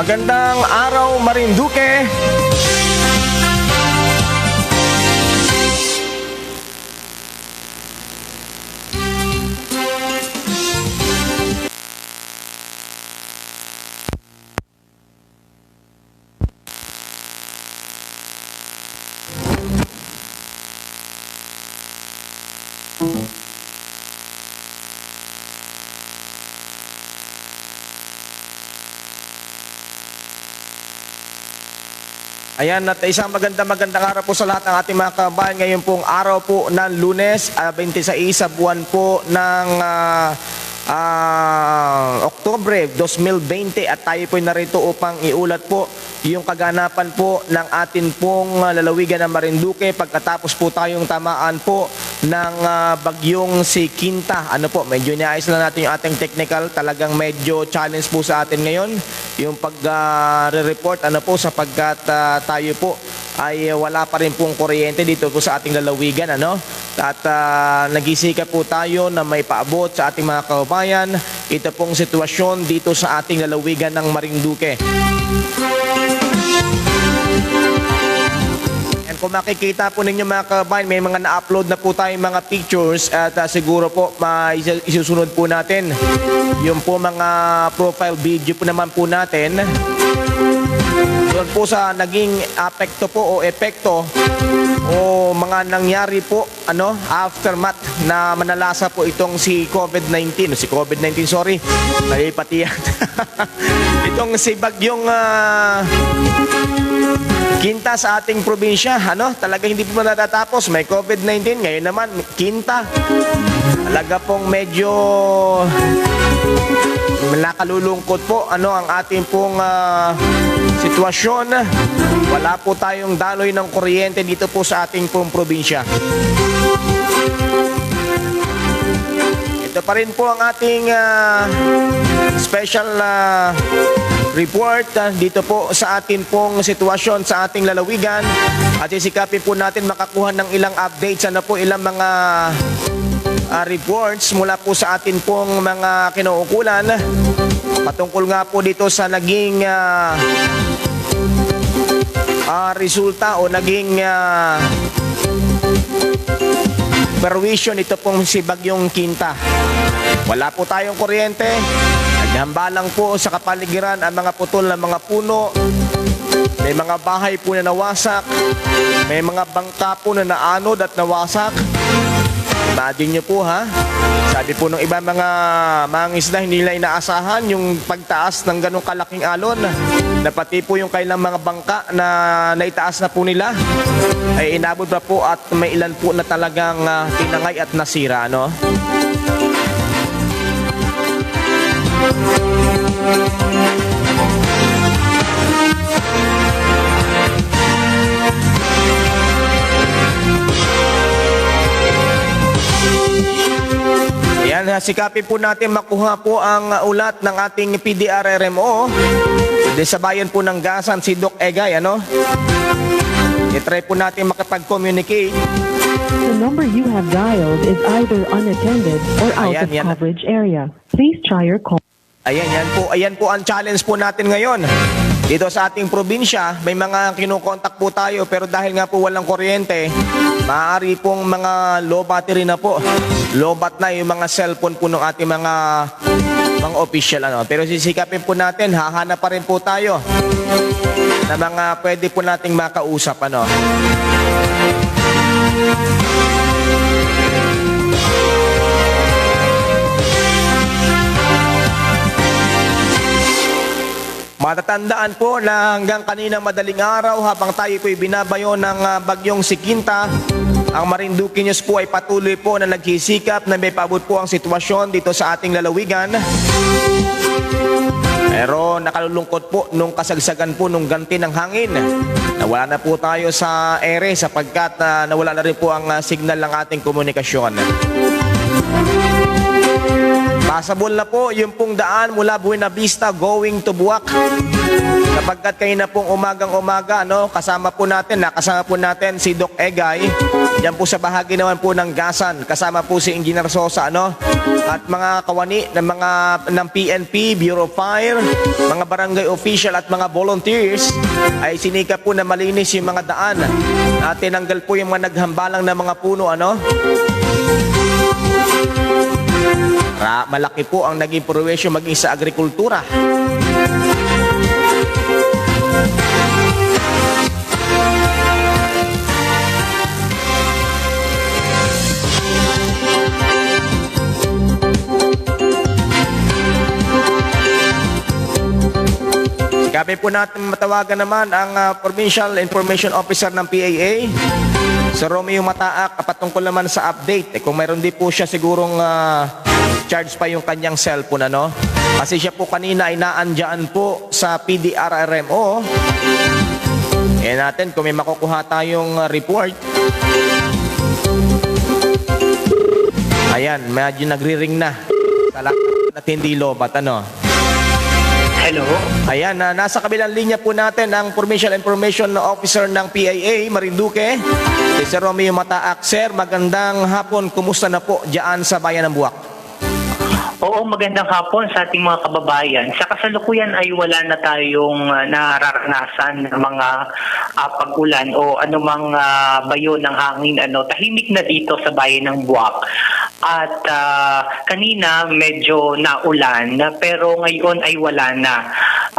Magandang araw Marinduque. Ayan, at isang maganda magandang araw po sa lahat ng ating mga kabayan. Ngayon pong araw po ng lunes, ah, 26 sa buwan po ng ah, ah, Oktobre 2020 at tayo po narito upang iulat po yung kaganapan po ng atin pong ah, lalawigan ng Marinduque pagkatapos po tayong tamaan po ng ah, bagyong si Quinta. Ano po, medyo niayos lang natin yung ating technical. Talagang medyo challenge po sa atin ngayon yung pag-report ano po sapagkat ah, tayo po ay wala pa rin pong kuryente dito po sa ating lalawigan ano at uh, nagisika po tayo na may paabot sa ating mga kababayan. Ito pong sitwasyon dito sa ating lalawigan ng Marinduque. And kung makikita po ninyo mga kabayan, may mga na-upload na po tayong mga pictures at ah, siguro po isusunod po natin. Yung po mga profile video po naman po natin. Doon po sa naging apekto po o epekto o mga nangyari po ano aftermath na manalasa po itong si COVID-19 si COVID-19 sorry mali pati yan itong si bagyong ah, Kinta sa ating probinsya, ano? Talaga hindi po natatapos. May COVID-19, ngayon naman, Kinta. Talaga pong medyo nakalulungkot po ano ang ating pong ah, sitwasyon. Wala po tayong daloy ng kuryente dito po sa ating pong probinsya. Ito pa rin po ang ating ah, special ah, report ah, dito po sa ating pong sitwasyon sa ating lalawigan at isikapin po natin makakuha ng ilang updates ano po ilang mga ah, reports mula po sa atin pong mga kinaukulan patungkol nga po dito sa naging ah, ah, resulta o naging ah, perwisyon ito pong si Bagyong Kinta. Wala po tayong kuryente. Naghambalang po sa kapaligiran ang mga putol ng mga puno. May mga bahay po na nawasak. May mga bangka po na naanod at nawasak. Imagine nyo po ha. Sabi po ng iba mga mangisda hindi nila inaasahan yung pagtaas ng ganong kalaking alon na pati po yung kailang mga bangka na naitaas na po nila ay inabot pa po at may ilan po na talagang ah, tinangay at nasira no. Sikapin po natin makuha po ang ulat ng ating PDRRMO. Di sa bayan po ng Gasan, si Doc Egay, ano? I-try po natin makipag-communicate. The number you have dialed is either unattended or out Ayan, of yan. coverage area. Please try your call. Ayan, yan po. Ayan po ang challenge po natin ngayon. Dito sa ating probinsya, may mga kinukontak po tayo pero dahil nga po walang kuryente, maaari pong mga low battery na po. Low bat na yung mga cellphone po ng ating mga mga official ano. Pero sisikapin po natin, hahanap pa rin po tayo na mga pwede po nating makausap ano. Matatandaan po na hanggang kaninang madaling araw habang tayo po'y binabayo ng ah, bagyong Sikinta, ang Marinduque News po ay patuloy po na nagsisikap na may paabot po ang sitwasyon dito sa ating lalawigan. Pero nakalulungkot po nung kasagsagan po nung ganti ng hangin. Nawala na po tayo sa ere sapagkat ah, nawala na rin po ang ah, signal ng ating komunikasyon. Passable na po yung pong daan mula Buena Vista going to Buwak. Kapagkat kayo na pong umagang-umaga, no, kasama po natin, nakasama po natin si Doc Egay. Yan po sa bahagi naman po ng Gasan. Kasama po si Engineer Sosa, no? At mga kawani ng mga ng PNP, Bureau of Fire, mga barangay official at mga volunteers ay sinika po na malinis yung mga daan. At tinanggal po yung mga naghambalang na mga puno, ano? Ra, malaki po ang naging prowisyo maging sa agrikultura. Gabi po natin matawagan naman ang ah, Provincial Information Officer ng PAA, si Romeo Mataak, patungkol naman sa update. Eh, kung mayroon din po siya sigurong ah, charge pa yung kanyang cellphone, ano? Kasi siya po kanina ay naandyan po sa PDRRMO. Eh natin kung may makukuha tayong ah, report. Ayan, medyo nagri-ring na. Talaga at hindi lobat, ano? Hello? Ayan, na nasa kabilang linya po natin ang Provincial Information Officer ng PIA, Marinduque, si Sir Romeo Mataak. Sir, magandang hapon. Kumusta na po dyan sa Bayan ng Buwak? Oo, magandang hapon sa ating mga kababayan. Sa kasalukuyan ay wala na tayong uh, nararanasan ng mga ah, pag-ulan o anumang ah, bayo ng hangin. Ano, tahimik na dito sa bayan ng Buwak. At ah, kanina medyo naulan pero ngayon ay wala na.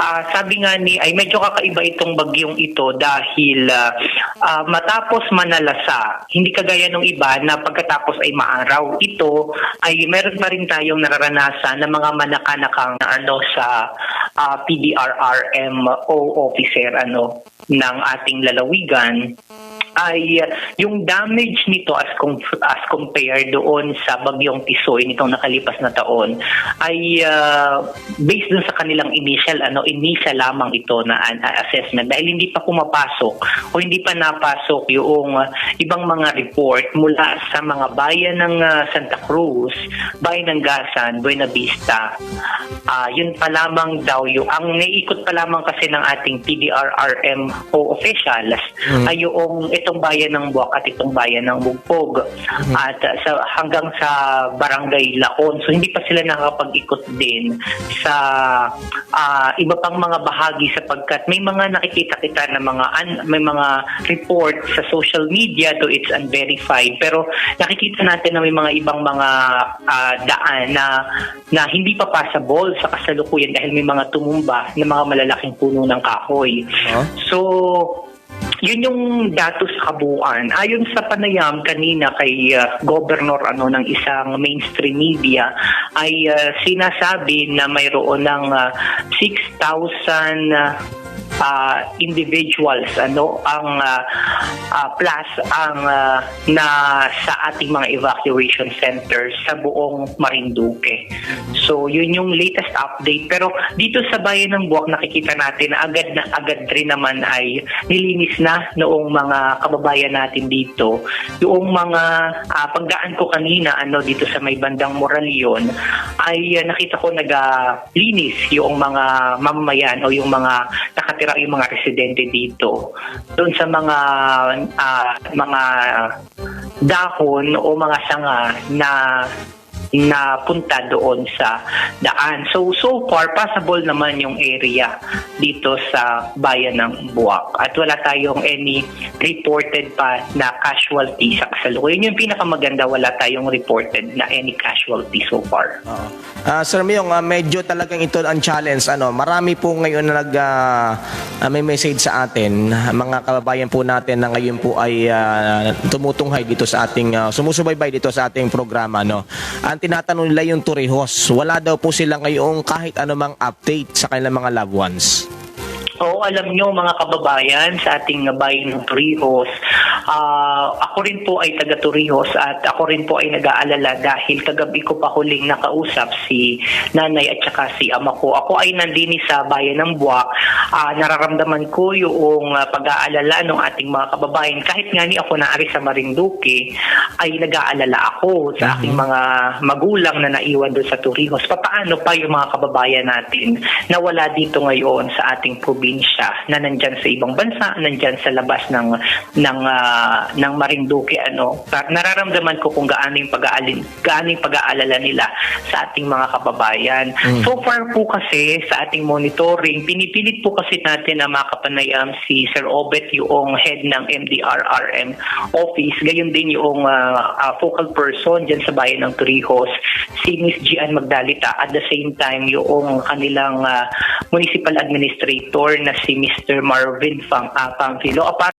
Ah, sabi nga ni ay medyo kakaiba itong bagyong ito dahil ah, ah, matapos manalasa, hindi kagaya ng iba na pagkatapos ay maaraw. Ito ay meron pa rin tayong nararanasan ng mga manakanakang na ano sa ah, PDRRMO officer ano ng ating lalawigan ay uh, yung damage nito as com- as compared doon sa bagyong Tisoy nitong nakalipas na taon ay uh, based dun sa kanilang initial ano initial lamang ito na uh, assessment dahil hindi pa pumapasok o hindi pa napasok yung uh, ibang mga report mula sa mga bayan ng uh, Santa Cruz, bayan ng Gasan, Buena Vista. Ah, yun pa lamang daw yung ang naiikot pa lamang kasi ng ating PDRRMO officials ay yung itong bayan ng Buwak at itong bayan ng Bugpog at uh, sa hanggang sa barangay Laon so hindi pa sila nakakapag-ikot din sa ah, iba pang mga bahagi sapagkat may mga nakikita kita na mga un- may mga report sa social media though it's unverified pero nakikita natin na may mga ibang mga ah, daan na na hindi pa passable sa kasalukuyan dahil may mga tumumba na mga malalaking puno ng kahoy. Oh. So, yun yung datos kabuuan. Ayon sa panayam kanina kay uh, governor ano ng isang mainstream media ay uh, sinasabi na mayroon ng uh, 6,000 uh, uh, individuals ano ang uh, uh, plus ang uh, na sa ating mga evacuation centers sa buong Marinduque. So yun yung latest update pero dito sa bayan ng Buwak nakikita natin na agad na agad rin naman ay nilinis na noong mga kababayan natin dito. Yung mga uh, pagdaan ko kanina ano dito sa may bandang Moralion ay uh, nakita ko naglinis yung mga mamamayan o yung mga nakatira yung mga residente dito. Doon sa mga ah, mga dahon o mga sanga na na punta doon sa daan. So, so far, passable naman yung area dito sa bayan ng Buwak. At wala tayong any reported pa na casualty sa kasalukuyan. Yun yung pinakamaganda, wala tayong reported na any casualty so far. Oo. Ah, Sir Myong, ah, medyo talagang ito ang challenge. Ano, marami po ngayon na nag, ah, may message sa atin, mga kababayan po natin na ngayon po ay ah, tumutunghay dito sa ating, ah, sumusubaybay dito sa ating programa. No? Ang tinatanong nila yung Torrijos, wala daw po sila ngayong kahit anumang update sa kanilang mga loved ones. Oo, alam nyo mga kababayan sa ating bayan ng Torrijos, ah, ako rin po ay taga Torrijos at ako rin po ay nag-aalala dahil kagabi ko pa huling nakausap si nanay at saka si ama ko. Ako ay nandini sa bayan ng Buwak. Ah, nararamdaman ko yung ah, pag-aalala ng ating mga kababayan. Kahit nga ni ako naari sa Marinduque, ay nag-aalala ako sa aking mga magulang na naiwan doon sa Torrijos. Paano pa yung mga kababayan natin na wala dito ngayon sa ating probinsya na nandyan sa ibang bansa, nandyan sa labas ng ng ah, ng Marinduque ano. Par- Nararamdaman ko kung gaano yung pag-aalin, gaano yung pag-aalala nila sa ating mga kababayan. So far po kasi sa ating monitoring, pinipilit po kasi natin na makapanayam si Sir Obet yung head ng MDRRM office, gayon din yung ah, ah, focal person dyan sa bayan ng Torrijos, si Miss Gian Magdalita at the same time yung kanilang ah, municipal administrator na si Mr. Marvin Pam, ah, Pamphilo. Apart